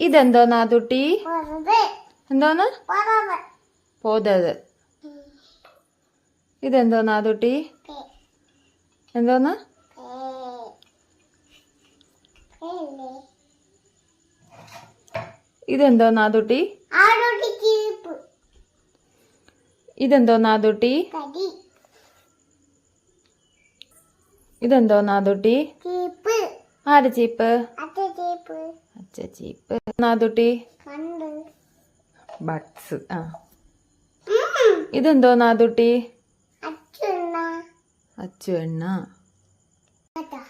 ഇതെന്തോ തുട്ടി? എന്തോന്ന്? പോതത് ഇതെന്തോന്നാ തുട്ടി? എന്തോന്ന്? ഇതെന്തോന്നാ തുട്ടി? ഇതെന്തോന്നാ തുട്ടി? ഇതെന്തോന്നാ തുട്ടി? ആര് ചീപ്പ്? അച്ഛ ചീപ്പ്. നാതുട്ടി ബട്സ് ആ. ഇതെന്തോ നാദുട്ടി അച്ചു എണ്ണ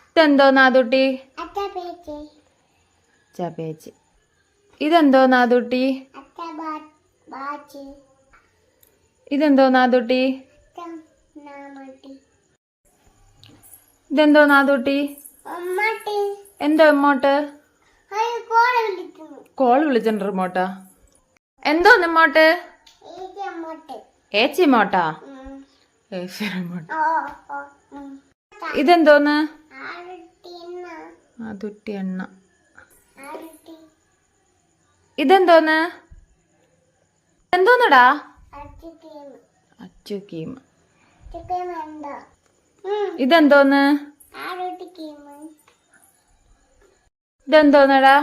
ഇതെന്തോ നാതുട്ടി ചപേച്ച് ഇതെന്തോ നാതുട്ടി ഇതെന്തോ നാതുട്ടി ഇതെന്തോ നാതുട്ടി എന്തോ ഇമ്മോട്ട് കോൾ വിളിച്ചിട്ടുണ്ട് റിമോട്ടാ. എന്തോ നിമ്മോട്ട്? ഏച്ചി മോട്ടാ? ഏച്ചി റിമോട്ട്. ഇതെന്തോന്ന്? അതുട്ടി എണ്ണ. ഇതെന്തോന്ന്? എന്തോന്നടാ? അച്ചു കീമ ഇതെന്തോന്ന്? ഇതെന്തോന്നടാ?